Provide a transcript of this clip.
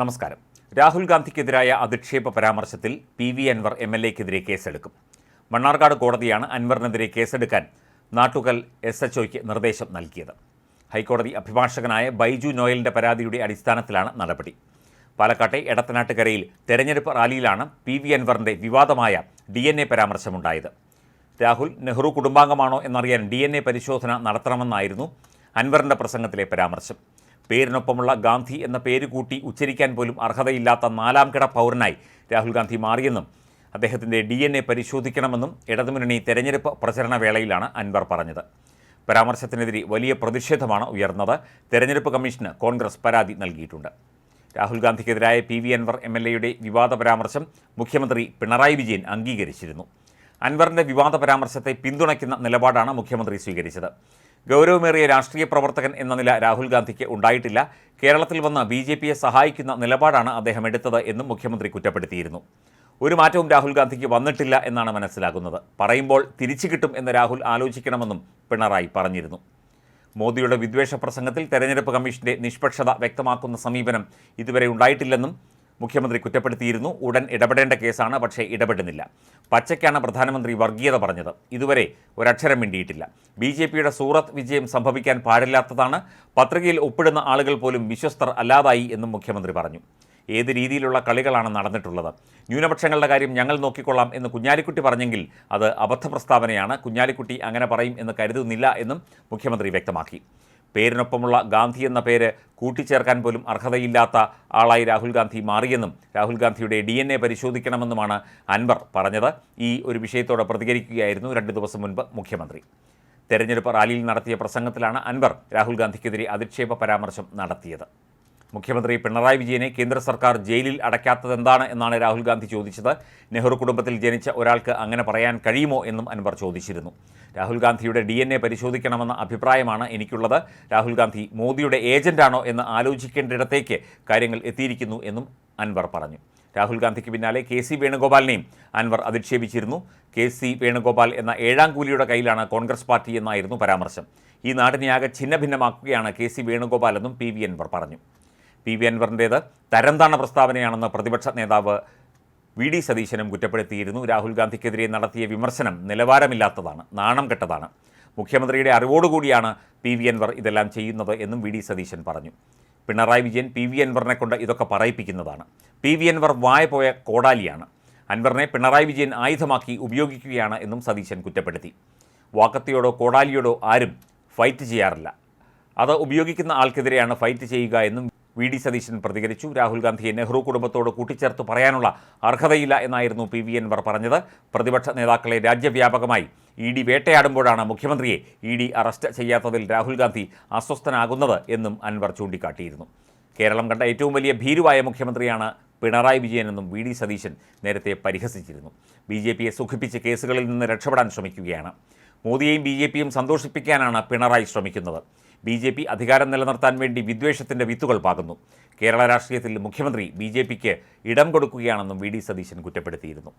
നമസ്കാരം. രാഹുൽ ഗാന്ധിക്കെതിരായ അധിക്ഷേപ പരാമർശത്തിൽ P V Anvar M L എക്കെതിരെ കേസെടുക്കും. മണ്ണാർക്കാട് കോടതിയാണ് അൻവറിനെതിരെ കേസെടുക്കാൻ നാട്ടുകൽ എസ് എച്ച് ഒയ്ക്ക് നിർദ്ദേശം നൽകിയത്. ഹൈക്കോടതി അഭിഭാഷകനായ ബൈജു നോയലിന്റെ പരാതിയുടെ അടിസ്ഥാനത്തിലാണ് നടപടി. പാലക്കാട്ടെ എടത്തനാട്ടുകരയിൽ തെരഞ്ഞെടുപ്പ് റാലിയിലാണ് പി വി അൻവറിന്റെ വിവാദമായ ഡി എൻ എ പരാമർശമുണ്ടായത്. രാഹുൽ നെഹ്റു കുടുംബാംഗമാണോ എന്നറിയാൻ ഡി എൻ എ പരിശോധന നടത്തണമെന്നായിരുന്നു അൻവറിന്റെ പ്രസംഗത്തിലെ പരാമർശം. പേരിനൊപ്പമുള്ള ഗാന്ധി എന്ന പേര് കൂട്ടി ഉച്ചരിക്കാൻ പോലും അർഹതയില്ലാത്ത നാലാം കിട പൗരനായി രാഹുൽ ഗാന്ധി മാറിയെന്നും അദ്ദേഹത്തിന്റെ ഡി എൻ എ പരിശോധിക്കണമെന്നും ഇടതുമുന്നണി തെരഞ്ഞെടുപ്പ് പ്രചരണ വേളയിലാണ് അൻവർ പറഞ്ഞത്. പരാമർശത്തിനെതിരെ വലിയ പ്രതിഷേധമാണ് ഉയർന്നത്. തെരഞ്ഞെടുപ്പ് കമ്മീഷന് കോൺഗ്രസ് പരാതി നൽകിയിട്ടുണ്ട്. Rahul ഗാന്ധിക്കെതിരായ P V Anvar M L എയുടെ വിവാദ പരാമർശം മുഖ്യമന്ത്രി പിണറായി വിജയൻ അംഗീകരിച്ചിരുന്നു. അൻവറിന്റെ വിവാദ പരാമർശത്തെ പിന്തുണയ്ക്കുന്ന നിലപാടാണ് മുഖ്യമന്ത്രി സ്വീകരിച്ചത്. ഗൗരവമേറിയ രാഷ്ട്രീയ പ്രവർത്തകൻ എന്ന നില രാഹുൽ ഗാന്ധിക്ക് ഉണ്ടായിട്ടില്ല. കേരളത്തിൽ വന്ന് ബി ജെ പിയെ സഹായിക്കുന്ന നിലപാടാണ് അദ്ദേഹം എടുത്തത് എന്നും മുഖ്യമന്ത്രി കുറ്റപ്പെടുത്തിയിരുന്നു. ഒരു മാറ്റവും രാഹുൽ ഗാന്ധിക്ക് വന്നിട്ടില്ല എന്നാണ് മനസ്സിലാകുന്നത്. പറയുമ്പോൾ തിരിച്ചു കിട്ടും എന്ന് രാഹുൽ ആലോചിക്കണമെന്നും പിണറായി പറഞ്ഞിരുന്നു. മോദിയുടെ വിദ്വേഷ പ്രസംഗത്തിൽ തെരഞ്ഞെടുപ്പ് കമ്മീഷന്റെ നിഷ്പക്ഷത വ്യക്തമാക്കുന്ന സമീപനം ഇതുവരെ ഉണ്ടായിട്ടില്ലെന്നും മുഖ്യമന്ത്രി കുറ്റപ്പെടുത്തിയിരുന്നു. ഉടൻ ഇടപെടേണ്ട കേസാണ് പക്ഷേ ഇടപെടുന്നില്ല. പച്ചയ്ക്കാണ് പ്രധാനമന്ത്രി വർഗീയത പറഞ്ഞത്. ഇതുവരെ ഒരക്ഷരം മിണ്ടിയിട്ടില്ല. ബി ജെ പിയുടെ സൂറത്ത് വിജയം സംഭവിക്കാൻ പാടില്ലാത്തതാണ്. പത്രികയിൽ ഒപ്പിടുന്ന ആളുകൾ പോലും വിശ്വസ്തർ അല്ലാതായി എന്നും മുഖ്യമന്ത്രി പറഞ്ഞു. ഏത് രീതിയിലുള്ള കളികളാണ് നടന്നിട്ടുള്ളത്? ന്യൂനപക്ഷങ്ങളുടെ കാര്യം ഞങ്ങൾ നോക്കിക്കൊള്ളാം എന്ന് കുഞ്ഞാലിക്കുട്ടി പറഞ്ഞെങ്കിൽ അത് അബദ്ധ പ്രസ്താവനയാണ് കുഞ്ഞാലിക്കുട്ടി അങ്ങനെ പറയും എന്ന് കരുതുന്നില്ല എന്നും മുഖ്യമന്ത്രി വ്യക്തമാക്കി. പേരിനൊപ്പമുള്ള ഗാന്ധി എന്ന പേര് കൂട്ടിച്ചേർക്കാൻ പോലും അർഹതയില്ലാത്ത ആളായി രാഹുൽ ഗാന്ധി മാറിയെന്നും രാഹുൽ ഗാന്ധിയുടെ ഡി എൻ എ പരിശോധിക്കണമെന്നുമാണ് അൻവർ പറഞ്ഞത്. ഈ ഒരു വിഷയത്തോട് പ്രതികരിക്കുകയായിരുന്നു രണ്ട് ദിവസം മുൻപ് മുഖ്യമന്ത്രി. തെരഞ്ഞെടുപ്പ് റാലിയിൽ നടത്തിയ പ്രസംഗത്തിലാണ് അൻവർ രാഹുൽ ഗാന്ധിക്കെതിരെ അധിക്ഷേപ പരാമർശം നടത്തിയത്. മുഖ്യമന്ത്രി പിണറായി വിജയനെ കേന്ദ്ര സർക്കാർ ജയിലിൽ അടയ്ക്കാത്തതെന്താണ് എന്നാണ് രാഹുൽ ഗാന്ധി ചോദിച്ചത്. നെഹ്റു കുടുംബത്തിൽ ജനിച്ച ഒരാൾക്ക് അങ്ങനെ പറയാൻ കഴിയുമോ എന്നും അൻവർ ചോദിച്ചിരുന്നു. രാഹുൽ ഗാന്ധിയുടെ ഡി എൻ എ പരിശോധിക്കണമെന്ന അഭിപ്രായമാണ് എനിക്കുള്ളത്. രാഹുൽ ഗാന്ധി മോദിയുടെ ഏജന്റാണോ എന്ന് ആലോചിക്കേണ്ടിടത്തേക്ക് കാര്യങ്ങൾ എത്തിയിരിക്കുന്നു എന്നും അൻവർ പറഞ്ഞു. രാഹുൽ ഗാന്ധിക്ക് പിന്നാലെ കെ സി വേണുഗോപാലിനെയും അൻവർ അധിക്ഷേപിച്ചിരുന്നു. കെ സി വേണുഗോപാൽ എന്ന ഏഴാം കൂലിയുടെ കയ്യിലാണ് കോൺഗ്രസ് പാർട്ടി എന്നായിരുന്നു പരാമർശം. ഈ നാടിനെയാകെ ഛിന്നഭിന്നമാക്കുകയാണ് കെ സി വേണുഗോപാൽ എന്നും പി വി അൻവർ പറഞ്ഞു. പി വി അൻവറിന്റേത് തരംതാണ പ്രസ്താവനയാണെന്ന് പ്രതിപക്ഷ നേതാവ് വി ഡി സതീശനും കുറ്റപ്പെടുത്തിയിരുന്നു. രാഹുൽ ഗാന്ധിക്കെതിരെ നടത്തിയ വിമർശനം നിലവാരമില്ലാത്തതാണ് നാണം കെട്ടതാണ്. മുഖ്യമന്ത്രിയുടെ അറിവോടുകൂടിയാണ് പി വി അൻവർ ഇതെല്ലാം ചെയ്യുന്നത് എന്നും വി ഡി സതീശൻ പറഞ്ഞു. പിണറായി വിജയൻ പി വി അൻവറിനെ കൊണ്ട് ഇതൊക്കെ പറയിപ്പിക്കുന്നതാണ്. പി വി അൻവർ വായ പോയ കോടാലിയാണ്. അൻവറിനെ പിണറായി വിജയൻ ആയുധമാക്കി ഉപയോഗിക്കുകയാണ് എന്നും സതീശൻ കുറ്റപ്പെടുത്തി. വാക്കത്തിയോടോ കോടാലിയോടോ ആരും ഫൈറ്റ് ചെയ്യാറില്ല. അത് ഉപയോഗിക്കുന്ന ആൾക്കെതിരെയാണ് ഫൈറ്റ് ചെയ്യുക എന്നും വി ഡി സതീശൻ പ്രതികരിച്ചു. രാഹുൽ ഗാന്ധിയെ നെഹ്റു കുടുംബത്തോട് കൂട്ടിച്ചേർത്ത് പറയാനുള്ള അർഹതയില്ല എന്നായിരുന്നു പി വി അൻവർ പറഞ്ഞത്. പ്രതിപക്ഷ നേതാക്കളെ രാജ്യവ്യാപകമായി ഇ ഡി വേട്ടയാടുമ്പോഴാണ് മുഖ്യമന്ത്രിയെ ഇ ഡി അറസ്റ്റ് ചെയ്യാത്തതിൽ രാഹുൽ ഗാന്ധി അസ്വസ്ഥനാകുന്നത് എന്നും അൻവർ ചൂണ്ടിക്കാട്ടിയിരുന്നു. കേരളം കണ്ട ഏറ്റവും വലിയ ഭീരുവായ മുഖ്യമന്ത്രിയാണ് പിണറായി വിജയനെന്നും വി ഡി സതീശൻ നേരത്തെ പരിഹസിച്ചിരുന്നു. ബി ജെ പിയെ സുഖിപ്പിച്ച് കേസുകളിൽ നിന്ന് രക്ഷപ്പെടാൻ ശ്രമിക്കുകയാണ്. മോദിയെയും ബി ജെ പിയും സന്തോഷിപ്പിക്കാനാണ് പിണറായി ശ്രമിക്കുന്നത്. ബി ജെ പി അധികാരം നിലനിർത്താൻ വേണ്ടി വിദ്വേഷത്തിന്റെ വിത്തുകൾ പാകുന്നു. കേരള രാഷ്ട്രീയത്തിൽ മുഖ്യമന്ത്രി ബി ജെ പിക്ക് ഇടം കൊടുക്കുകയാണെന്നും വി ഡി സതീശൻ കുറ്റപ്പെടുത്തിയിരുന്നു.